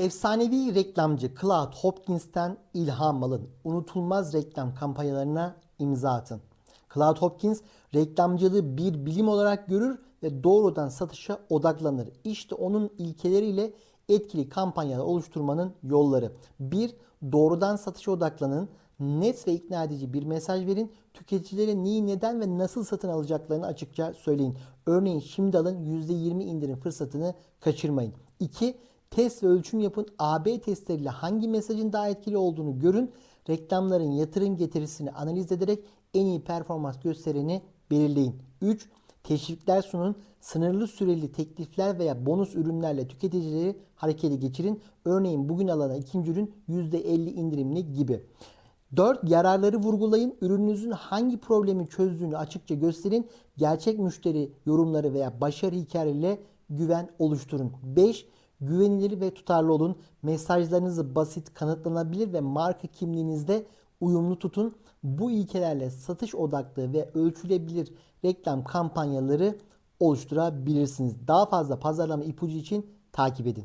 Efsanevi reklamcı Claude Hopkins'ten ilham alın. Unutulmaz reklam kampanyalarına imza atın. Claude Hopkins reklamcılığı bir bilim olarak görür ve doğrudan satışa odaklanır. İşte onun ilkeleriyle etkili kampanyalar oluşturmanın yolları. 1. Doğrudan satışa odaklanın. Net ve ikna edici bir mesaj verin. Tüketicilere neyi, neden ve nasıl satın alacaklarını açıkça söyleyin. Örneğin şimdi alın %20 indirim fırsatını kaçırmayın. 2. Test ve ölçüm yapın. AB testleriyle hangi mesajın daha etkili olduğunu görün. Reklamların yatırım getirisini analiz ederek en iyi performans göstereni belirleyin. 3. Teşvikler sunun. Sınırlı süreli teklifler veya bonus ürünlerle tüketicileri harekete geçirin. Örneğin bugün alana ikinci ürün %50 indirimli gibi. 4. Yararları vurgulayın. Ürününüzün hangi problemi çözdüğünü açıkça gösterin. Gerçek müşteri yorumları veya başarı hikayeleriyle güven oluşturun. 5. Güvenilir ve tutarlı olun. Mesajlarınızı basit, kanıtlanabilir ve marka kimliğinizde uyumlu tutun. Bu ilkelerle satış odaklı ve ölçülebilir reklam kampanyaları oluşturabilirsiniz. Daha fazla pazarlama ipucu için takip edin.